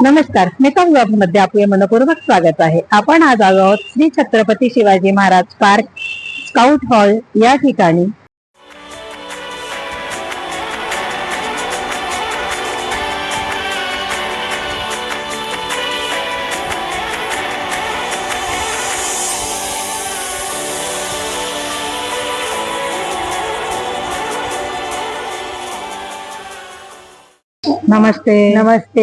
नमस्कार मेकअप ब्लॉगमध्ये आपले मनपूर्वक स्वागत आहे. आपण आज आलो आहोत Shri Chhatrapati Shivaji Maharaj park scout hall या ठिकाणी. नमस्ते। नमस्ते।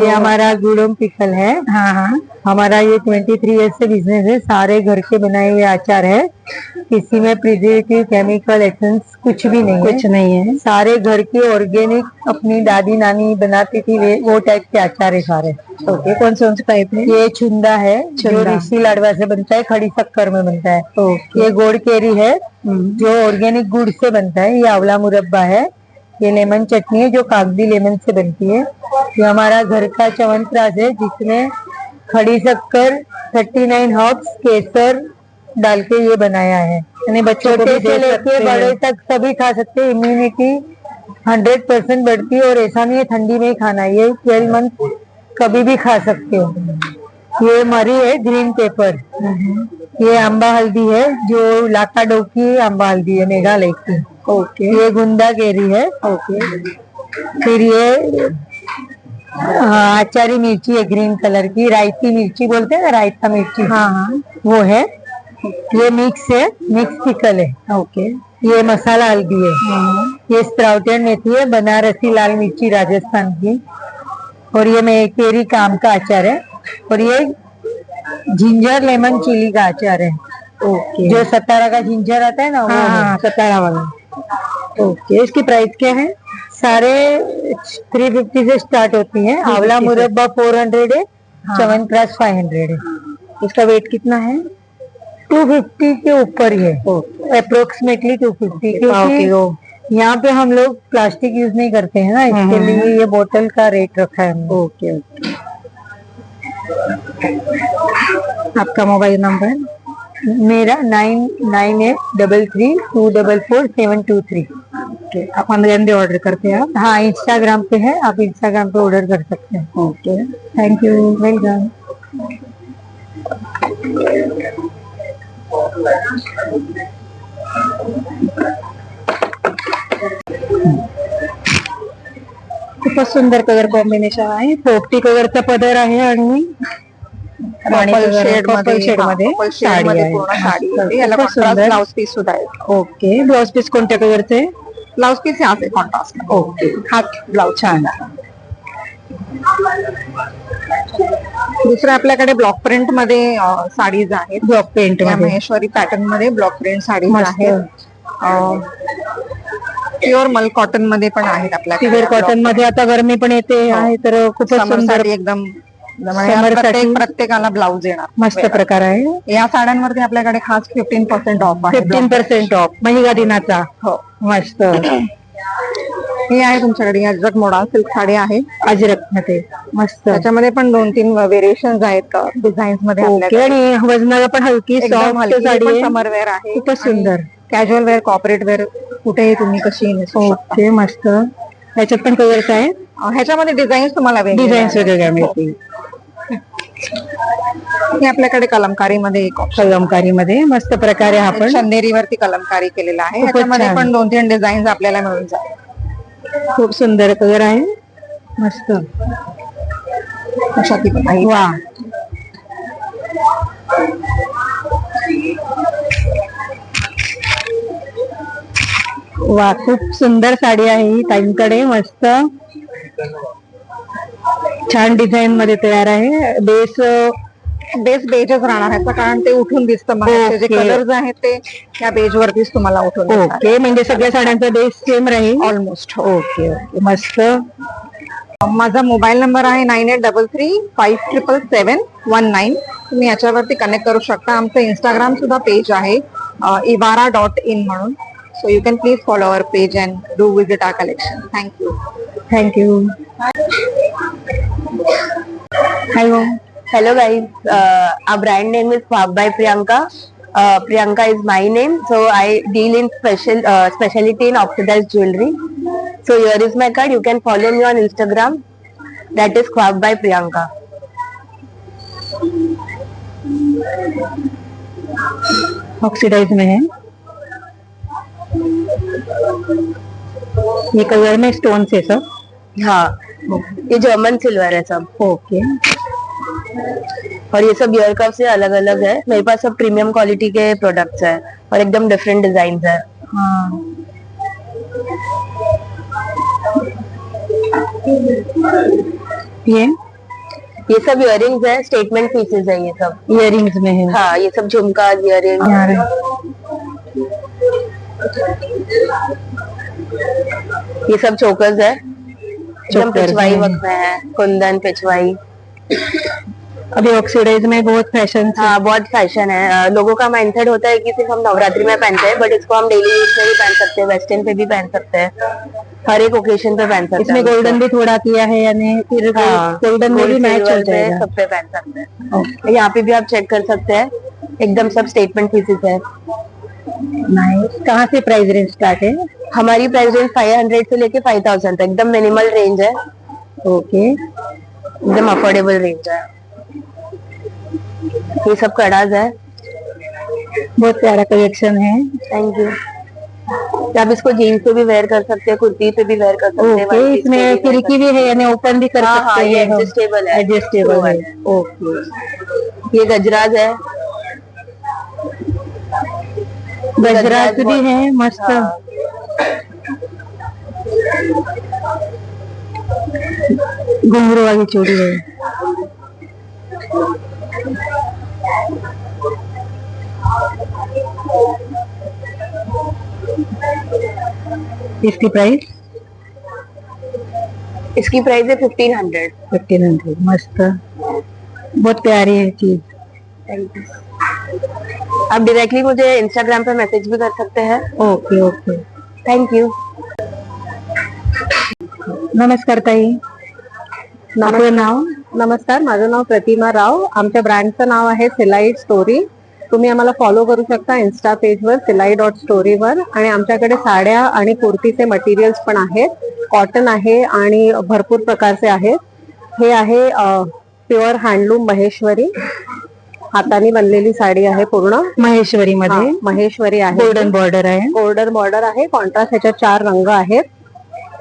ये हमारा गुड़म पिकल है। हाँ हाँ। हमारा ये ट्वेंटी थ्री ईयर्स से बिज़नेस है। सारे घर के बनाए हुए अचार है। किसी में प्रिजर्वेटिव केमिकल एसेंस कुछ भी नहीं कुछ नहीं है। सारे घर के ऑर्गेनिक अपनी दादी नानी बनाती थी वे वो टाइप के अचार है सारे। ओके कौन से कौन से टाइप है? ये छुंदा है। जो ऋषि लाडवा से बनता है खड़ी शक्कर में बनता है। ये गोड़ केरी है जो ऑर्गेनिक गुड़ से बनता है। ये आंवला मुरब्बा है। ये लेमन चटनी है जो कागज़ी लेमन से बनती है। ये हमारा घर का च्यवनप्राश है जिसमें खड़ी शक्कर थर्टी नाइन हॉप्स केसर डाल के ये बनाया है। यानी बच्चों को से लेके बड़े तक सभी खा सकते हैं। इम्यूनिटी हंड्रेड परसेंट बढ़ती है और ऐसा नहीं है ठंडी में ही खाना। ये ट्वेल्व मंथ कभी भी खा सकते हो। ये मरी है ग्रीन पेपर ये आंबा हल्दी है जो लाकाडो की आंबा हल्दी है मेघालय की। ओके ये गुंदा केरी है। ओके फिर ये आचारी मिर्ची है ग्रीन कलर की। रायती मिर्ची बोलते हैं ना रायता मिर्ची? हाँ हाँ। वो है। ये मिक्स है मिक्स पिकल है। ओके ये मसाला हल्दी है। ये स्प्राउटेड मेथी है बनारसी लाल मिर्ची राजस्थान की। और ये मैं केरी काम का अचार है। और ये जिंजर लेमन चिली का अचार है ओके जो सतारा का जिंजर आता है ना वो है सतारा वाला। ओके इसकी प्राइस क्या है? सारे थ्री फिफ्टी से स्टार्ट होती है। आंवला मुरब्बा फोर हंड्रेड है चवन प्रास फाइव हंड्रेड है। इसका वेट कितना है? टू फिफ्टी के ऊपर ही है। अप्रोक्सीमेटली टू फिफ्टी यहाँ पे हम लोग प्लास्टिक यूज़ नहीं करते हैं ना इसके लिए ये बोतल का रेट रखा है ओके ओके आपका मोबाइल नंबर? मेरा nine nine eight double three two double four seven two three. Okay आप ऑनलाइन भी ऑर्डर करते हैं आप? हाँ इंस्टाग्राम पे है आप इंस्टाग्राम पे ऑर्डर कर सकते हैं। ओके। थैंक यू वेलकम खूपच सुंदर कलर कॉम्बिनेशन आहे. पोपटी कलरचा पदर आहे आणि शेडमध्ये आहे. आहे. ब्लाउज पीस सुद्धा आहे. ओके. ब्लाउज पीस कोणत्या कलरचे ब्लाउज पीस हे असे कॉन्ट्रास्ट ओके. हा ब्लाउज छान दुसरे आपल्याकडे ब्लॉक प्रिंटमध्ये साडीज आहेत. ब्लॉकमध्ये. महेश्वरी पॅटर्नमध्ये ब्लॉक प्रिंट साडीज. आहेत. प्युअर मल कॉटनमध्ये पण आहेत आपल्याकडे प्युअर कॉटनमध्ये आता गरमी पण येते आहे तर खूपच सुंदर एकदम प्रत्येक प्रत्येकाला ब्लाउज येणार. मस्त प्रकार आहे. या साड्यांवरती आपल्याकडे खास fifteen percent off fifteen percent off महिला दिनाचा. हो. मस्त. ही आहे तुमच्याकडे. अजरक मोडा सिल्क साडी आहे. अजरकमध्ये मस्त. त्याच्यामध्ये पण दोन तीन व्हेरिएशन आहेत डिझाईन्समध्ये आणि वजनाला पण हलकी सॉफ्ट साडी पण आहे. समर वेअर आहे. खूपच सुंदर. कॅज्युअल वेअर कॉपरेट वेअर कुठेही तुम्ही कशी नेसू शकता. ओके मस्त त्याच्यात पण कलर्स आहेत अं, ह्याच्यामध्ये डिझाईन्स तुम्हाला डिझाईन्स वेगवेगळ्या मिळतील. हे आपल्याकडे कलमकारी मध्ये एक option कलमकारी मध्ये मस्त प्रकारे आहे. आपण चंदेरीवरती कलमकारी केलेला आहे खूपच ह्याच्यामध्ये छान. पण दोन तीन डिझाईन्स आपल्याला मिळून जाईल खूप सुंदर कलर आहे मस्त अशा ती पण. वा वा खूप सुंदर साडी आहे ही ताईंकडे मस्त. छान डिझाईन मध्ये तयार आहे. बेस बेस बेजच राहणार ह्याचं कारण ते उठून दिसतं जे. कलर्स आहेत ते त्या बेज वरतीच तुम्हाला उठून ओके म्हणजे सगळ्या साड्यांचा बेस सेम राहील? ऑलमोस्ट ओके ओके मस्त. माझा मोबाईल नंबर आहे nine eight double three five triple seven one nine तुम्ही याच्यावरती कनेक्ट करू शकता. आमचं इंस्टाग्राम सुद्धा पेज आहे. इवारा डॉट इन म्हणून. So you can please follow our page and do visit our collection thank you thank you hello Hello guys, uh, our brand name is Fab by Priyanka. Uh, Priyanka is my name, so I deal in special uh, specialty in oxidized jewelry. So here is my card. You can follow me on Instagram. That is Khwab by Priyanka oxidise में है ये colour में stone से सब हाँ ये German silver है सब okay और ये सब year cup से अलग अलग है. मेरे पास सब प्रीमियम क्वालिटी के प्रोडक्ट्स है और एकदम डिफरेंट डिज़ाइन है. हाँ. ये? ये सब इयरिंग्स है स्टेटमेंट पीसेस है ये सब. इयरिंग्स में है. हाँ ये सब झुमका है। ये सब चोकर्स है एकदम पिछवाई वक्त में है कुंदन पिछवाई अभी ऑक्सीडाइज में बहुत फ़ैशन हाँ बहुत फ़ैशन है। लोगों का माइंडसेट होता है कि सिर्फ़ हम नवरात्रि में पहनते हैं बट इसको हम डेली यूज़ में भी पहन सकते हैं वेस्टर्न पे भी पहन सकते हैं। हर एक ओकेशन पे पहन सकते हैं इसमें गोल्डन भी थोड़ा किया है यानी फिर हाँ, गोल्डन में भी मैच हो जाएगा। सब पे पहन सकते हैं। यहाँ पे भी आप चेक कर सकते हैं एकदम सब स्टेटमेंट पीसेस है। कहाँ से प्राइस रेंज स्टार्ट है? हमारी प्राइस रेंज 500 से लेके 5000 तक। एकदम मिनिमल रेंज है। ओके एकदम अफोर्डेबल रेंज है। ये सब कड़ाज है। बहुत प्यारा कलेक्शन है। थैंक यू आप इसको जीन्स पे भी वेयर कर सकते हैं कुर्ती पे भी वेयर कर सकते हैं इसमें खिड़की भी है यानी ओपन भी कर हाँ, हाँ, सकते हैं हम। adjustable है। एडजस्टेबल है। ओके ये गजराज है। गजरात भी है मस्त। हाँ, घुंघरू वाली चूड़ी है। इसकी प्राइस इसकी प्राइस है फिफ्टीन हंड्रेड फिफ्टीन हंड्रेड मस्त। बहुत प्यारी है चीज़। थैंक यू आप डायरेक्टली मुझे इंस्टाग्राम पे मैसेज भी कर सकते हैं। ओके ओके थैंक यू नमस्कार ताई. आपलं नाव? नमस्कार माझं नाव प्रतिमा राव. आमच्या ब्रँडचं नाव आहे सिलाईट स्टोरी. तुम्ही आम्हाला फॉलो करू शकता इन्स्टा पेजवर सिलाई डॉट स्टोरीवर आणि आमच्याकडे साड्या आणि कुर्तीचे मटेरियल्स पण आहेत. कॉटन आहे आणि भरपूर प्रकारचे आहेत. हे आहे प्युअर हँडलूम महेश्वरी. हाताने बनलेली साडी आहे पूर्ण. महेश्वरी हा, मध्ये महेश्वरी आहे. गोल्डन बॉर्डर आहे. गोल्डन बॉर्डर आहे. कॉन्ट्रास्ट ह्याच्यात चार रंग आहेत.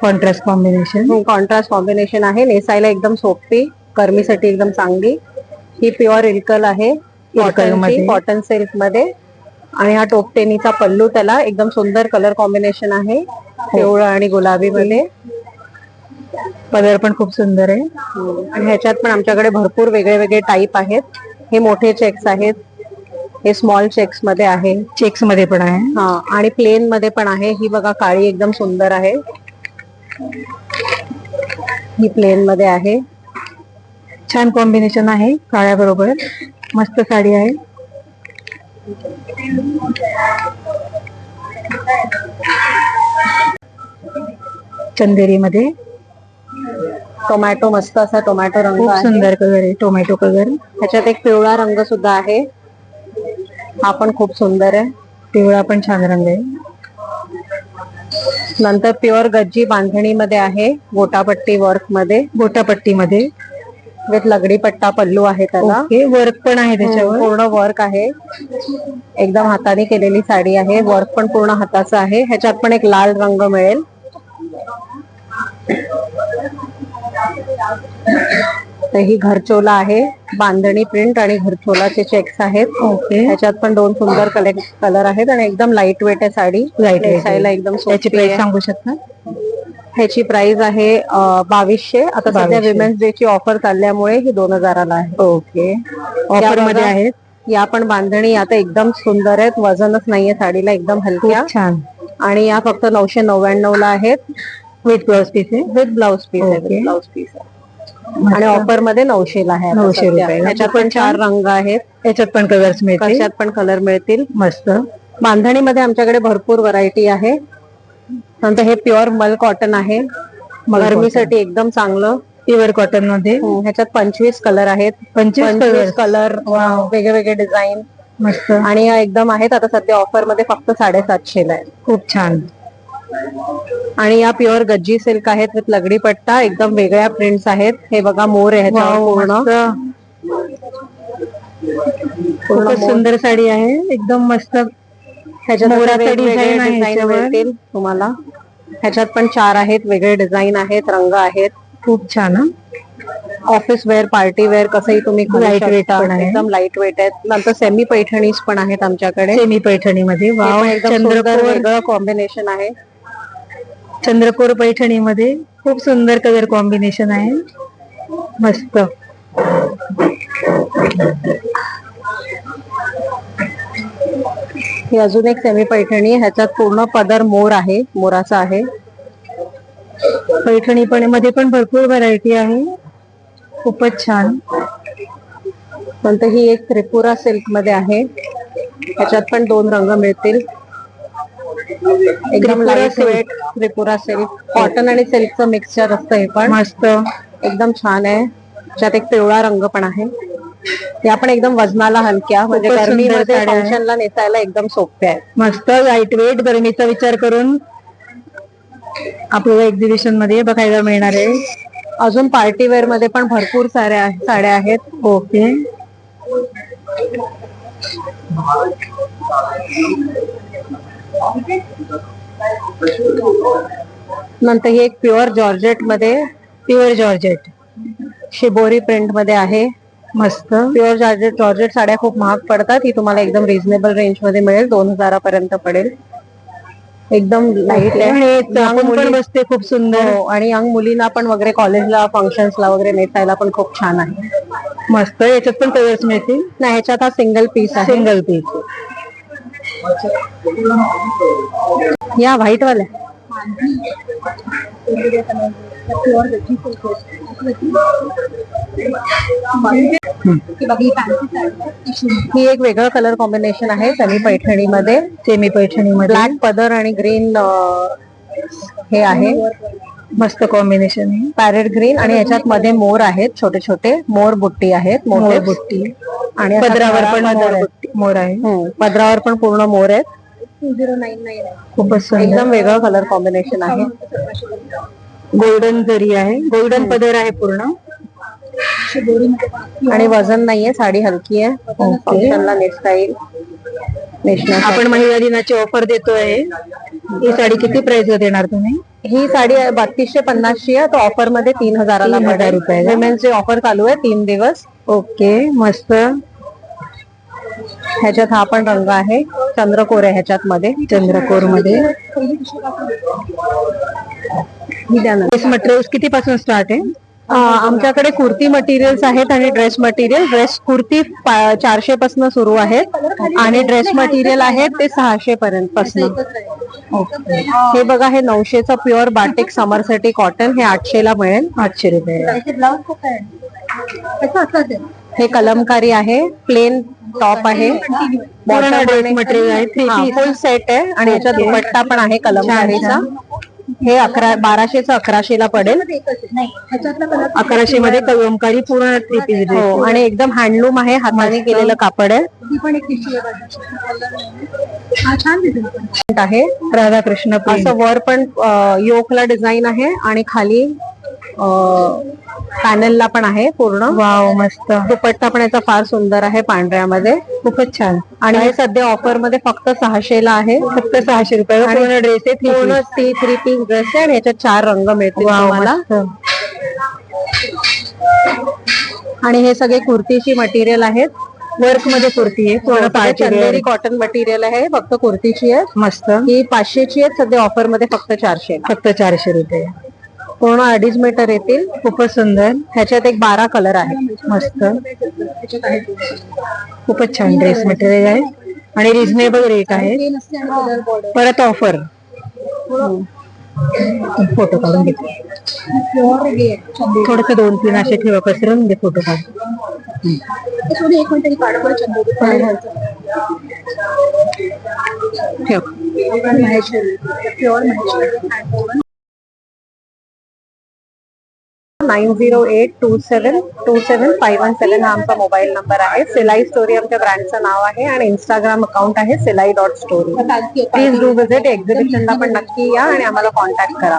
कॉन्ट्रास्ट कॉम्बिनेशन कॉन्ट्रास्ट कॉम्बिनेशन आहे. नेसायला एकदम सोपी गरमीसाठी एकदम चांगली. ही प्युअर इल्कल आहे. कॉटन सिल्कमध्ये आणि हा टोपटेनीचा पल्लू त्याला एकदम सुंदर कलर कॉम्बिनेशन आहे. पिवळं आणि गुलाबी मध्ये पदर पण खूप सुंदर आहे. आणि ह्याच्यात पण आमच्याकडे भरपूर वेगळे वेगळे टाईप आहेत. हे मोठे चेक्स आहेत. हे स्मॉल चेक्समध्ये आहे. चेक्समध्ये पण आहे. हा आणि प्लेन मध्ये पण आहे. ही बघा काळी एकदम सुंदर आहे. ही प्लेन मध्ये आहे. छान कॉम्बिनेशन आहे काळ्या बरोबर. मस्त साडी आहे. चंदेरी मध्ये. टोमॅटो मस्त असा टोमॅटो रंग खूप आहे. सुंदर कलर आहे टोमॅटो कलर ह्याच्यात एक पिवळा रंग सुद्धा आहे. हा पण खूप सुंदर आहे. पिवळा पण छान रंग आहे. नंतर प्युअर गज्जी बांधणी मध्ये आहे गोटापट्टी वर्कमध्ये. गोटापट्टी मध्ये विथ लगडी पट्टा पल्लू आहे त्याला. ओके वर्क पण आहे त्याच्यावर. पूर्ण वर्क आहे. एकदम हाताने केलेली साडी आहे. वर्क पण पूर्ण हाताचं आहे. ह्याच्यात पण एक लाल रंग मिळेल. तर ही घरचोला आहे. बांधणी प्रिंट आणि घरचोलाचे चेक्स आहेत. ओके. ह्याच्यात पण दोन सुंदर कलर आहेत आणि एकदम लाइट वेट आहे साडी. नेसायला आहे. एकदम त्याची प्राइस आहे. सांगू शकता? ह्याची प्राइस आहे बावीसशे. आता सध्या 2200. विमेन्स डे ची ऑफर चालल्यामुळे ही दोन हजाराला आहे. ओके. ऑफरमध्ये. आहेत? या पण बांधणी आता एकदम सुंदर आहेत. वजनच नाहीये साडीला एकदम हलक्या. छान. आणि या फक्त नऊशे नव्याण्णव ला आहेत. विथ ब्लाउज पीस आहे? विथ ब्लाउज पीस आहे Okay. ब्लाउज पीस आहे. आणि ऑफरमध्ये नऊशे ला आहे. आता 900 सध्या. रुपयाला. ह्याच्यात पण चार रंग आहेत. याच्यात पण कलर्स मिळतील? कशात पण कलर मिळतील. मस्त. बांधणीमध्ये आमच्याकडे भरपूर व्हरायटी आहे. नंतर हे प्युअर मल कॉटन आहे. गरमीसाठी एकदम चांगलं. प्युअर कॉटनमध्ये? हम्म, ह्याच्यात पंचवीस कलर आहेत. पंचवीस पंचवीस कलर कलर वेगळे वेगळे डिझाईन मस्त. आणि या एकदम आहेत. आता सध्या ऑफरमध्ये फक्त साडेसातशे ला आहे खूप छान. आणि या प्युअर गज्जी सिल्क आहेत विथ लगडी पट्टा एकदम वेगळ्या प्रिंट्स आहेत. हे बघा मोर आहे पूर्ण. सुंदर साडी आहे. एकदम मस्त. ह्याच्यात तुम्हाला. ह्याच्यात पण चार आहेत वेगळे डिझाईन आहेत रंग आहेत. खूप छान. ऑफिस वेअर पार्टी वेअर कसंही तुम्ही. पण आहे. एकदम लाइट वेट आहेत. नंतर सेमी पैठणीज पण आहेत आमच्याकडे. सेमी पैठणी मध्ये वेगळं कॉम्बिनेशन आहे. चंद्रकोर पैठणी मध्ये खूप सुंदर कलर कॉम्बिनेशन आहे. मस्त. ही अजून एक सेमी पैठणी आहे. ह्याच्यात पूर्ण पदर मोर आहे. मोराचा आहे. पैठणी पण मध्ये पण भरपूर व्हरायटी आहे. खूपच छान. नंतर ही एक त्रिपुरा सिल्कमध्ये आहे. ह्याच्यात पण दोन रंग मिळतील. एकदम Tripura light silk. Weight Tripura silk cotton आणि सिल्कचं मिक्सचर असतं हे पण. मस्त. एकदम छान आहे. त्यात एक पिवळा रंग पण आहे. या पण एकदम वजनाला हलक्या म्हणजे खूपच सुंदर गरमीमध्ये साड्या. फंक्शनला नेसायला एकदम सोप्या आहेत. मस्त लाइट वेट गरमीचा विचार करून आपल्याला एक्झिबिशनमध्ये बघायला मिळणार आहे. अजून पार्टी वेअरमध्ये पण भरपूर साऱ्या साड्या आहेत. ओके. नंतर ही एक प्युअर जॉर्जेटमध्ये प्युअर जॉर्जेट. शिबोरी प्रिंटमध्ये आहे. मस्त. प्युअर जॉर्जेट जॉर्जेट साड्या खूप महाग पडतात. ही तुम्हाला एकदम रिझनेबल रेंजमध्ये मिळेल. दोन हजारापर्यंत पडेल. एकदम लाइट आहे. बसते खूप सुंदर. हो, आणि यंग मुलींना पण वगैरे कॉलेजला फंक्शन्सला वगैरे नेसायला पण खूप छान आहे. मस्त. याच्यात पण कलर्स मिळतील? नाही ह्याच्यात हा सिंगल पीस आहे. सिंगल पीस या व्हाईट वाल्या. ही एक वेगळं कलर कॉम्बिनेशन आहे सेमी पैठणी मध्ये सेमी पैठणी मध्ये ब्लॅक पदर आणि ग्रीन हे आहे. मस्त कॉम्बिनेशन आहे. पॅरेट ग्रीन आणि याच्यात मध्ये मोर आहेत छोटे छोटे मोर बुट्टी आहेत मोर बुट्टी. आणि पदरावर पण मोर. बुट्टी- मोर आहे. हम्म, पदरावर पण पूर्ण मोर आहेत. खूपच सुंदर. एकदम वेगळं कलर कॉम्बिनेशन आहे. गोल्डन जरी आहे गोल्डन पदर आहे पूर्ण. आणि वजन नाहीये साडी हलकी आहे. फंक्शनला नेसता येईल. आपण महिला दिनाची ऑफर देतोय. ही साडी किती प्राइस देणार तुम्ही? ही साडी बत्तीसशे पन्नासची आहे. तो ऑफरमध्ये तीन हजाराला हजार. विमेन्स डे ऑफर चालू आहे तीन दिवस. ओके मस्त. ह्याच्यात हा पण रंग आहे. चंद्रकोर आहे ह्याच्यात मध्ये. चंद्रकोरमध्ये मटेरियल्स किती पासून स्टार्ट आहे? आमच्याकडे कुर्ती मटेरियल्स आहेत आणि ड्रेस मटेरियल ड्रेस कुर्ती चारशे पासून सुरू आहेत. आणि ड्रेस मटेरियल आहे ते सहाशे पर्यंत पासून हे बघा हे नऊशेचं प्युअर बाटिक समरसाठी कॉटन हे आठशे ला मिळेल. आठशे रुपये. हे कलमकारी आहे. प्लेन टॉप आहे. मटेरियल फुल सेट आहे. आणि याच्यात दुपट्टा पण आहे कलमकारीचा हे अकरा बाराशेचं अकराशेला पडेल. अकराशे मध्ये कलमकारी पूर्ण हो आणि एकदम हँडलूम आहे हाताने केलेलं कापड आहे. आहे राधाकृष्ण. असं वर पण योकला डिझाईन आहे आणि खाली पॅनलला पण आहे पूर्ण. वाव मस्त. दुपट्टा पण याचा फार सुंदर आहे पांढऱ्यामध्ये. खूपच छान. आणि हे सध्या ऑफरमध्ये फक्त सहाशे ला आहे. फक्त सहाशे रुपये. आणि पूर्ण ड्रेस आहे पूर्ण. ती थ्री पीस ड्रेस आहे आणि याच्यात चार रंग मिळतील तुम्हाला. मस्त. आणि हे सगळे कुर्तीची मटेरियल आहेत. वर्कमध्ये कुर्ती आहे पूर्ण wear. चंदेरी कॉटन मटेरियल आहे फक्त कुर्तीची आहे मस्त. ही पाचशेची आहे सध्या ऑफरमध्ये फक्त चारशे फक्त चारशे रुपये. पूर्ण अडीच मीटर येतील खूपच सुंदर. ह्याच्यात एक बारा कलर आहे मस्त. खूपच छान ड्रेस मटेरियल आहे. आणि रिझनेबल रेट आहे. परत ऑफर फोटो काढून घेते. थोडस दोन तीन असे ठेवा पसरून म्हणजे घे फोटो काढून. ठेव. Nine zero eight two seven two seven five one seven हा आमचा मोबाईल नंबर आहे सिलाई स्टोरी आमच्या ब्रँडचं नाव आहे आणि इंस्टाग्राम अकाउंट आहे Silai dot story please do visit एक्झिबिशनला पण नक्की या आणि आम्हाला कॉन्टॅक्ट करा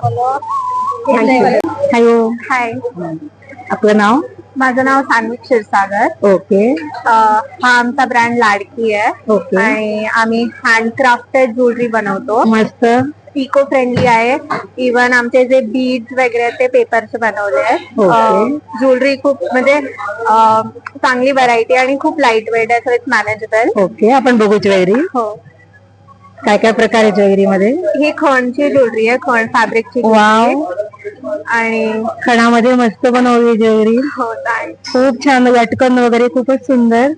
थँक्यू हॅलो हाय आपलं नाव माझं नाव सान्वी क्षीरसागर ओके हा आमचा ब्रँड लाडकी आहे ओके आणि आम्ही हँडक्राफ्टेड ज्वेलरी बनवतो मस्त इको फ्रेंडली आहे इवन आमचे जे बीड्स वगैरे ते पेपरचे बनवले आहेत. ज्वेलरी खूप म्हणजे चांगली व्हरायटी आणि खूप लाइट वेट आहे सो इट्स मॅनेजेबल ओके आपण बघू ज्वेलरी. हो. काय काय प्रकार आहे ज्वेलरी मध्ये ही खणची ज्वेलरी आहे खण फॅब्रिकची वाव आणि खणामध्ये मस्त बनवली ज्वेलरी. हो thanks. खूप छान लटकन वगैरे खूपच सुंदर.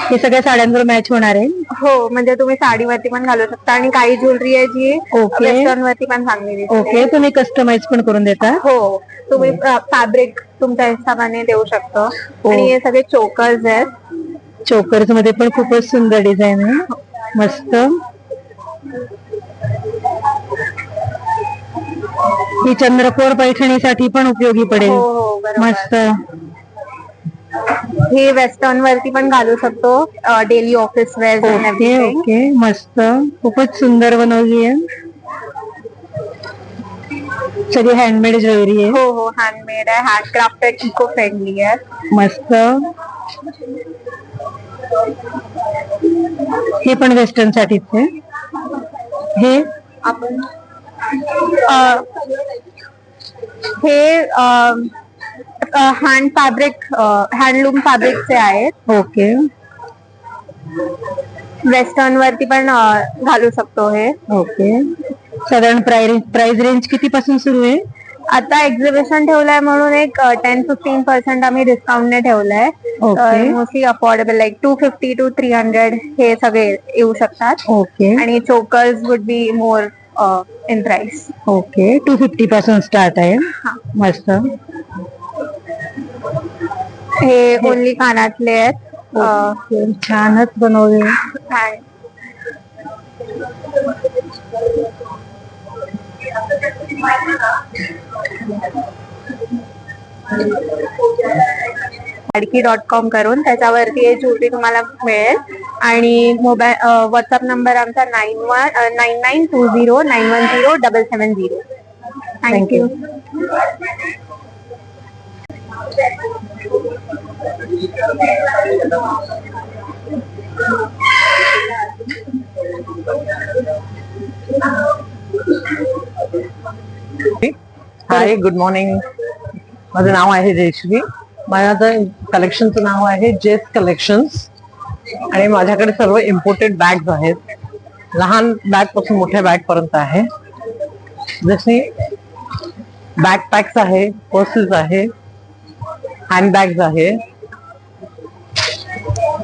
हे सगळ्या साड्यांवर मॅच होणार आहे. हो म्हणजे तुम्ही साडीवरती पण घालू शकता आणि काही ज्वेलरी आहे जी ओके. वरती पण चांगली दिसते. ओके तुम्ही कस्टमाइज पण करून देता. हो तुम्ही फॅब्रिक तुमच्या हिशोबाने देऊ शकतो. आणि हे सगळे चोकर्स आहेत. चोकर्समध्ये पण खूपच सुंदर डिझाईन आहे. मस्त. ही चंद्रकोर पैठणीसाठी पण उपयोगी हो पडेल हो बरोबर. मस्त. हे वेस्टर्न वरती पण घालू शकतो daily office wear okay okay मस्त. खूपच सुंदर बनवली आहे. सगळी हँडमेड ज्वेलरी आहे. हो हो हँडमेड आहे. हँडक्राफ्टेड इको फ्रेंडली आहे. मस्त. हे पण वेस्टर्न साठीच आहे. हे? आपण अ, हे हँड फॅब्रिक हँडलूम फॅब्रिकचे आहेत. ओके. वेस्टर्न वरती पण अ, घालू शकतो हे. ओके. साधारण प्राइस प्राइस रेंज किती पासून सुरू आहे? आता एक्झिबिशन ठेवलंय म्हणून एक टेन फिफ्टीन पर्सेंट आम्ही डिस्काउंटने ठेवलंय. Okay. Mostly affordable like two fifty two three hundred हे सगळे येऊ शकतात. ओके. आणि chokers would be more in price okay. Two fifty पासून स्टार्ट आहे. मस्त. हे ओनली कानातले आहेत. अ, छानच बनवले. लाडकी डॉट कॉम करून त्याच्यावरती हे ज्वेलरी तुम्हाला मिळेल. आणि मोबाईल व्हॉट्सअप नंबर आमचा nine one nine nine two zero nine one zero double seven zero thank you hi good morning माझं नाव आहे जयश्री माझं कलेक्शनचं नाव आहे जेस कलेक्शन्स आणि माझ्याकडे सर्व इम्पोर्टेड बॅग्स आहेत. लहान बॅगपासून मोठ्या बॅग पर्यंत आहे. जसे बॅकपॅक्स आहे पर्सेस आहे हँडबॅग्स आहे.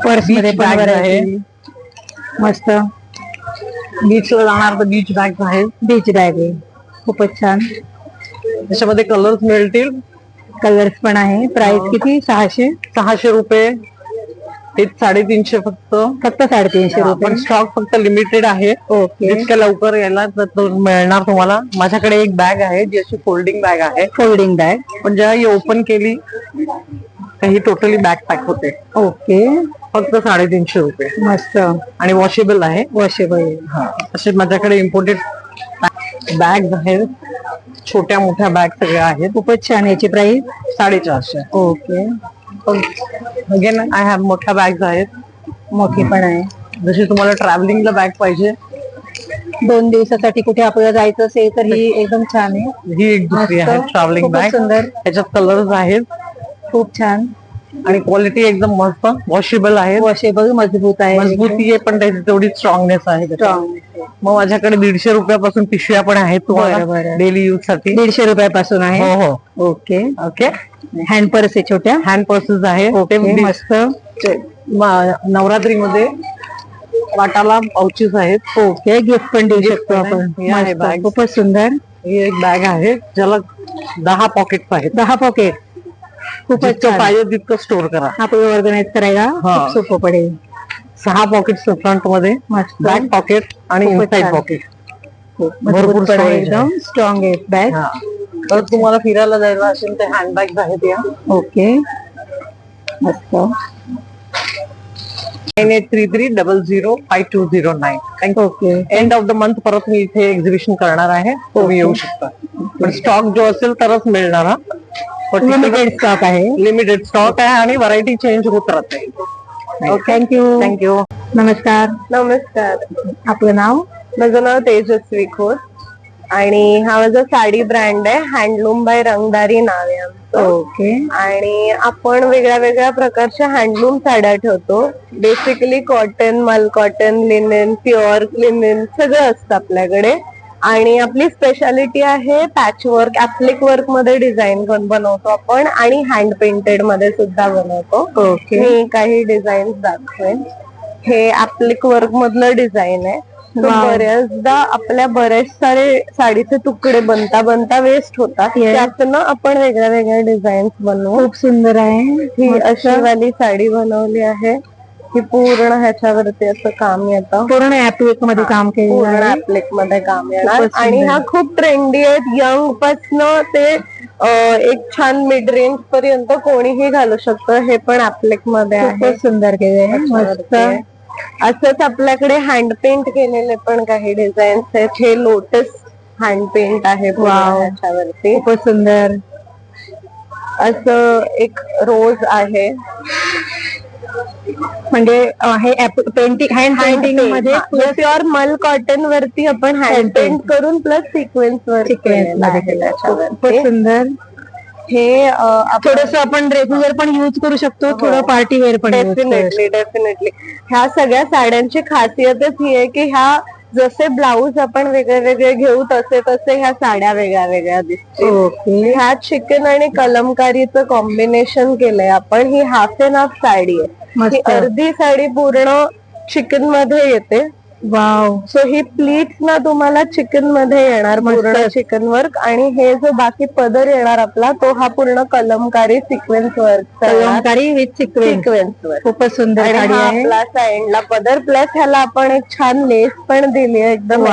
पर्समध्ये. आहे. मस्त. बीचला जाणार तर बीच बॅग्स आहेत. बीच बॅग आहे. खूपच छान. त्याच्यामध्ये कलर्स मिळतील. कलर्स पण आहे. प्राइस किती? सहाशे? सहाशे रुपये. ते साडेतीनशे फक्त. फक्त साडेतीनशे पण रुपये. स्टॉक फक्त लिमिटेड आहे. ओके. जितक्या लवकर यायला तर तो मिळणार तुम्हाला. माझ्याकडे एक बॅग आहे जी अशी फोल्डिंग बॅग आहे. फोल्डिंग बॅग पण जेव्हा ही ओपन केली तर ही टोटली बॅग पॅक होते. ओके. फक्त साडेतीनशे रुपये. मस्त. आणि वॉशेबल आहे. वॉशेबल असे माझ्याकडे इम्पोर्टेड बॅग आहेत. छोट्या मोठ्या बॅग सगळ्या आहेत. खूपच छान. याची प्राइस साडेचारशे. ओके. अगेन आय हॅव मोठ्या बॅग्स आहेत. मोठी पण आहे. जशी तुम्हाला ट्रॅव्हलिंगला बॅग पाहिजे. दोन दिवसासाठी कुठे आपल्याला जायचं असेल तर ही एकदम छान आहे. ही एक दुसरी. आहे ट्रॅव्हलिंग बॅग सुंदर. त्याच्यात कलर्स आहेत. खूप छान. आणि क्वालिटी एकदम मस्त वॉशेबल आहे. वॉशेबल मजबूत आहे. मजबूती आहे पण त्याची तेवढी स्ट्रॉंगनेस आहे मग माझ्याकडे दीडशे रुपयापासून पिशव्या पण आहेत तुम्हाला. डेली यूजसाठी. दीडशे रुपयापासून आहे. हो हो. ओके ओके हँड पर्स आहे छोट्या. हँड पर्सेस आहे. ओके मस्त. नवरात्रीमध्ये वाटाला पाउचेस आहेत. ओके गिफ्ट पण देऊ शकतो. आपण. खूपच सुंदर. ही एक बॅग आहे. ज्याला दहा पॉकेट आहेत. दहा पॉकेट खूपच पाहिजे तितकं करा. आपल्याला ऑर्गनाईज करायला. सोपं पडेल. सहा पॉकेट फ्रंट मध्ये मस्त. बॅक पॉकेट आणि इनसाइड पॉकेट भरपूर. एकदम. स्ट्रॉंग आहे. बॅग हा. परत तुम्हाला फिरायला जायला असेल तर हँडबॅग आहेत या. ओके मस्त. Nine eight three three double zero five two zero nine okay end of the month परत मी इथे एक्झिबिशन करणार आहे. तुम्ही येऊ शकता. पण स्टॉक जो असेल तरच मिळणार हा. लिमिटेड स्टॉक आहे. लिमिटेड स्टॉक आहे आणि व्हरायटी चेंज होत राहते. थँक्यू थँक्यू नमस्कार. नमस्कार. आपलं नाव? माझं नाव तेजस्वी खोत. आणि हा माझा साडी ब्रँड आहे. हँडलूम बाय रंगदारी नाव आहे आमचं. ओके आणि आपण वेगळ्या वेगळ्या प्रकारच्या हँडलूम साड्या ठेवतो. Basically cotton mul cotton linen pure linen सगळं असतं आपल्याकडे. आणि आपली स्पेशालिटी आहे पॅच वर्क ऍप्लिक वर्कमध्ये डिझाईन बनवतो आपण आणि हँड पेंटेडमध्ये सुद्धा बनवतो. ओके मी काही डिझाईन दाखवेन. हे ऍप्लिक वर्क मधलं डिझाईन आहे. बऱ्याचदा आपल्या बरेच सारे साडीचे तुकडे बनता बनता वेस्ट होतात. त्यातनं आपण वेगळ्या वेगळ्या डिझाईन्स बनवू. खूप सुंदर आहे. ही. अशी वाली साडी बनवली आहे. ही पूर्ण ह्याच्यावरती असं काम येतं. पूर्ण ऍप्लिकमध्ये काम पूर्ण ऍप्लिकमध्ये काम येणार. खूपच आणि सुंदर. हा खूप ट्रेंडी आहेत. यंग पासन ते अं, एक छान मिड रेंज पर्यंत कोणीही घालू शकतं. हे पण ऍप्लिकमध्ये आहे. खूपच सुंदर केले मस्त. त्याच्यावरती. असंच आपल्याकडे हँड पेंट केलेले पण काही डिझाईन्स आहेत. हे लोटस हँड पेंट आहे पूर्ण Wow. ह्याच्यावरती. खूपच सुंदर. असं एक रोज आहे. म्हणजे हे पेंटिंग हँड पेंटिंगमध्ये प्युअर मल कॉटन वरती आपण हँड पेंट करून प्लस सिक्वेन्स वर सिक्वेन्समध्ये केलं. खूपच सुंदर. हे थोडस आपण रेग्युलर पण युज करू शकतो थोडं पार्टी वेअर पण. डेफिनेटली डेफिनेटली ह्या सगळ्या साड्यांची खासियतच ही आहे की ह्या जसे ब्लाऊज आपण वेगळे वेगळे घेऊ तसे तसे ह्या साड्या वेगळ्या वेगळ्या दिसतील. ह्यात चिकन आणि कलमकारीचं कॉम्बिनेशन केलंय आपण. ही हाफ अँड हाफ साडी आहे. ही अर्धी साडी पूर्ण चिकनमध्ये येते. वाव सो ही प्लीट्स ना तुम्हाला चिकनमध्ये येणार पूर्ण चिकन वर्क आणि हे जो बाकी पदर येणार आपला तो हा पूर्ण Kalamkari sequence work Kalamkari with sequence work खूपच सुंदर आपला साईडला पदर प्लस ह्याला आपण एक छान लेस पण दिली एकदम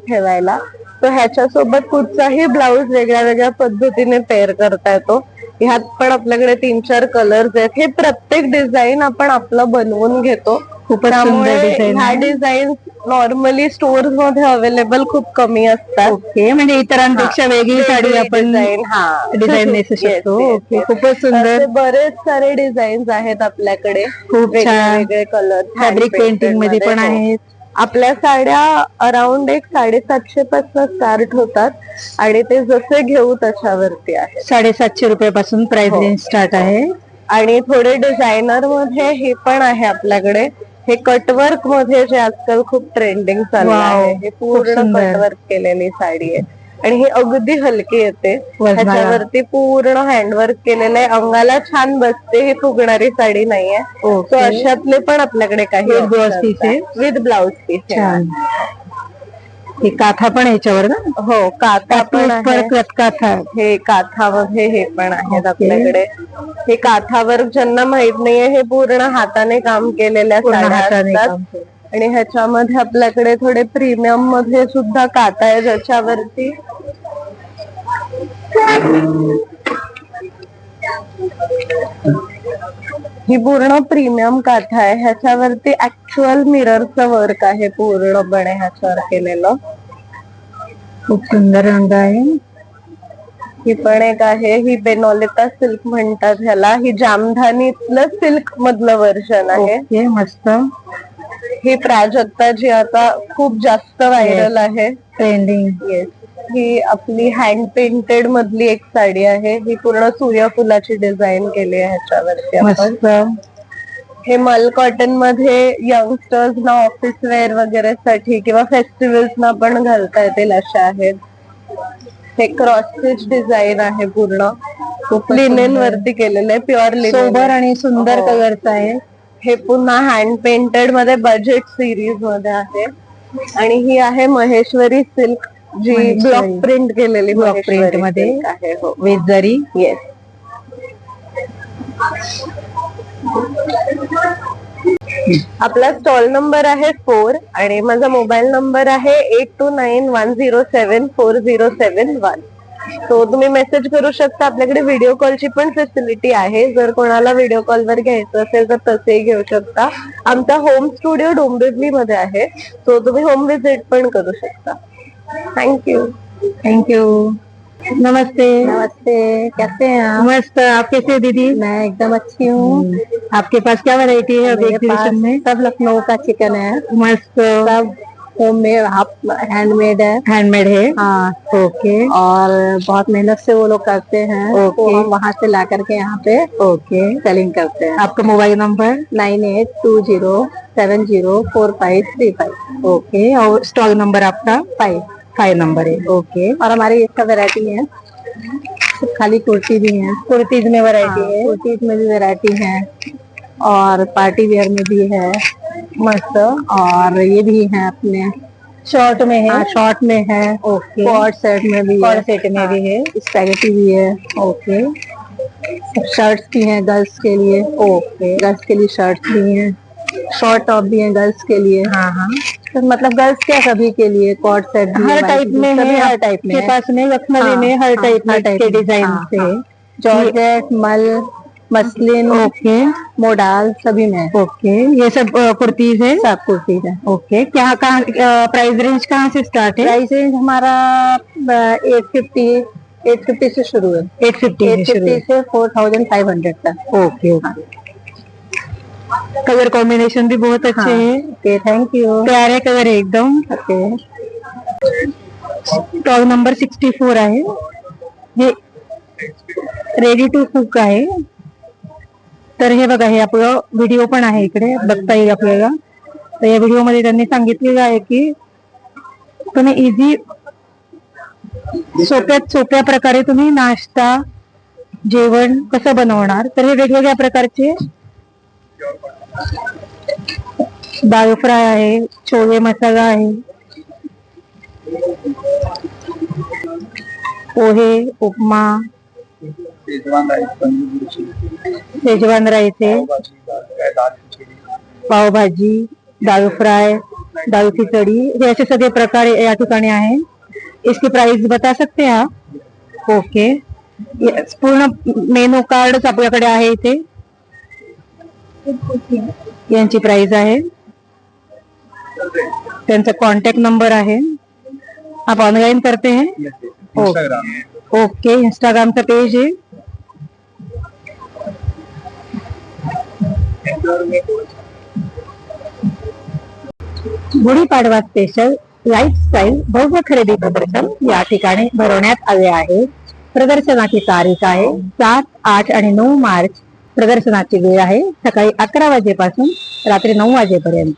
ठेवायला. तर ह्याच्या सोबत कुठचाही ब्लाऊज वेगळ्या वेगळ्या पद्धतीने पेअर करता येतो. ह्यात पण आपल्याकडे तीन चार कलर्स आहेत. हे प्रत्येक डिझाईन आपण आपलं बनवून घेतो. खूपच त्यामुळे सुंदर डिझाईन ह्या डिझाईन नॉर्मली स्टोअर्समध्ये अवेलेबल खूप कमी असतात. ओके म्हणजे इतरांपेक्षा वेगळी साडी आपण डिझाईन हा. डिझाईन नेसू Yes, शकतो. yes, okay yes. खूपच सुंदर. असे बरेच सारे डिझाईन्स आहेत आपल्याकडे. खूप वेगळे छान. वेगळे कलर फॅब्रिक पेंटिंगमध्ये पण आहेत. आपल्या साड्या अराउंड एक साडेसातशे पासून स्टार्ट होतात आणि ते जसे घेऊ त्याच्यावरती आहे साडेसातशे रुपयापासून प्राइस हो. रेंज स्टार्ट आहे. आणि थोडे डिझायनरमध्ये हे पण आहे आपल्याकडे. हे कटवर्कमध्ये जे आजकाल खूप ट्रेंडिंग चालू. आहे हे पूर्ण. कटवर्क केलेली साडी आहे आणि ही अगदी हलकी येते वजनाला. त्याच्यावरती पूर्ण हँडवर्क केलेलं आहे अंगाला छान बसते ही फुगणारी साडी नाहीये. तो अशातले पण आपल्याकडे काही? विथ ब्लाउज पीस हे काथा पण याच्यावर ना? हो काथा पण आहे. काथा हे काथामध्ये हे पण आहेत. आपल्याकडे. हे काथावर ज्यांना माहीत नाहीये हे पूर्ण हाताने काम केलेल्या साड्या असतात. आणि ह्याच्यामध्ये आपल्याकडे थोडे प्रीमियममध्ये सुद्धा काथा आहे ज्याच्यावरती ही पूर्ण प्रीमियम काथा आहे. ह्याच्यावरती ऍक्च्युअल मिररचं वर्क आहे पूर्णपणे ह्याच्यावर केलेलं. खूप सुंदर रंग आहे. ही पण एक आहे. ही बेनॉलिता सिल्क म्हणतात ह्याला. ही जामधानीतलं सिल्क मधलं व्हर्जन आहे. ओके मस्त. ही प्राजक्ता जी आता खूप जास्त व्हायरल आहे. ट्रेंडिंग येस ही आपली हँड पेंटेड मधली एक साडी आहे. ही पूर्ण सूर्यफुलाची डिझाईन केली आहे ह्याच्यावरती आपण. हे मल कॉटनमध्ये यंगस्टर्स ना ऑफिस वेअर वगैरे साठी किंवा फेस्टिवल्स ना पण घालता येतील अशा आहेत. हे क्रॉस स्टिच डिझाईन आहे पूर्ण. लिनेन वरती केलेलं आहे प्युअर सोबर आणि सुंदर हो. कलरचा आहे. हे पुन्हा हँड पेंटेडमध्ये बजेट सिरीजमध्ये आहे. आणि ही आहे महेश्वरी सिल्क जी. ब्लॉक प्रिंट केलेली महेश्वरी print मध्ये. आहे हो. विथ जरी. येस आपला स्टॉल नंबर आहे फोर आणि माझा मोबाईल नंबर आहे eight two nine one zero seven four zero seven one तो तुम्ही मेसेज करू शकता. आपल्याकडे व्हिडिओ कॉलची पण फॅसिलिटी आहे. जर कोणाला व्हिडिओ कॉलवर घ्यायचं असेल तर तसेही घेऊ शकता. आमचा होम स्टुडिओ डोंबिवली मध्ये आहे. तो तुम्ही होम विजिट पण करू शकता. थँक्यू थैंक यू नमस्ते। नमस्ते। कैसे हैं आप? मस्त। आप कैसे हो दीदी? मैं एकदम अच्छी हूँ। आपके पास क्या वैरायटी है एग्जीबिशन में सब लखनऊ का चिकन है। मस्त। सब होममेड हाफ़ हैंडमेड है। हैंडमेड है? हाँ। ओके और बहुत मेहनत से वो लोग करते हैं। ओके। तो हम वहाँ से ला करके यहाँ पे ओके सेलिंग करते हैं। आपका mobile number nine eight two zero seven zero four five three five okay और स्टॉल नंबर आपका? फाइव फाइव नंबर है ओके। और हमारी इसका वैरायटी है। खाली कुर्ती भी है। कुर्तीज में वैरायटी है कुर्तीज में भी वैरायटी है। और पार्टी वेयर में भी है। मस्त। और ये भी है अपने। शॉर्ट में है। शॉर्ट में है। ओके। कॉर्ड सेट में भी कॉर्ड है। सेट में भी है। स्पैगेटी भी है। ओके। शर्ट्स भी हैं गर्ल्स के लिए। ओके। गर्ल्स के लिए शर्ट्स भी हैं। शॉर्ट टॉप भी है गर्ल्स के लिए। हाँ हाँ। तो मतलब गर्ल्स क्या सभी के लिए? कॉर्ड सेट भी हर टाइप में है हर टाइप में पास में लखनवी हाँ, में हर हाँ, टाइप हर में टाइप के डिज़ाइन हाँ, से। हाँ। जॉर्जेट मल मसलिन ओके। मोडाल सभी में ओके ये सब कुर्तीज है? सब कुर्ती है। ओके क्या कहाँ प्राइस रेंज कहाँ से स्टार्ट है? प्राइस रेंज हमारा एट फिफ्टी एट फिफ्टी से शुरू है। एट फिफ्टी एट फिफ्टी से फोर थाउज़ेंड फाइव हंड्रेड तक। Okay okay. कलर कॉम्बिनेशन भी बहुत अच्छे हैं। ओके थैंक यू प्यारे कलर है एकदम। Okay stall number sixty four आहे हे रेडी टू कुक आहे तर हे बघा हे आपलं व्हिडिओ पण आहे इकडे बघता येईल आपल्याला. तर या व्हिडिओमध्ये त्यांनी सांगितलेलं आहे की तुम्ही इझी सोप्यात सोप्या प्रकारे तुम्ही नाश्ता जेवण कसं बनवणार? तर हे वेगवेगळ्या प्रकारचे दाल फ्राय आहे छोले मसाला आहे पोहे उपमा शेजवान राईस आहे पावभाजी दाल फ्राय दाल खिचडी हे असे सगळे प्रकार या ठिकाणी आहे इसकी प्राइस बता सकते हैं आप? ओके पूर्ण मेनू कार्डच आपल्याकडे आहे इथे. यांची प्राइस आहे. त्यांचा कॉन्टॅक्ट नंबर आहे. आप ऑनलाइन करते हैं? ओके इंस्टाग्राम का पेज है. गुढीपाडवा स्पेशल लाईफस्टाईल भव्य खरेदी प्रदर्शन या ठिकाणी भरवण्यात आले आहे. प्रदर्शनाची तारीख आहे सात आठ आणि नऊ मार्च प्रदर्शनाची वेळ आहे. सकाळी अकरा वाजेपासून रात्री नऊ वाजेपर्यंत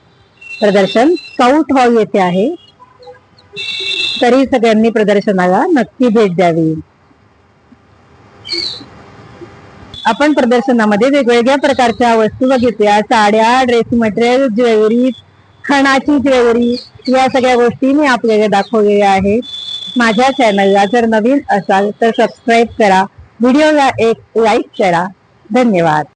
प्रदर्शन स्काउट हॉल येथे आहे. तरी सगळ्यांनी प्रदर्शनाला नक्की भेट द्यावी. आपण प्रदर्शनामध्ये वेगवेगळ्या प्रकारच्या वस्तू बघितल्या. साड्या ड्रेस मटेरियल ज्वेलरी खणाची ज्वेलरी या सगळ्या गोष्टी मी आपल्याला दाखवलेल्या आहेत. माझ्या चॅनलला जर नवीन असाल तर सबस्क्राईब करा. व्हिडिओला एक लाईक करा. धन्यवाद.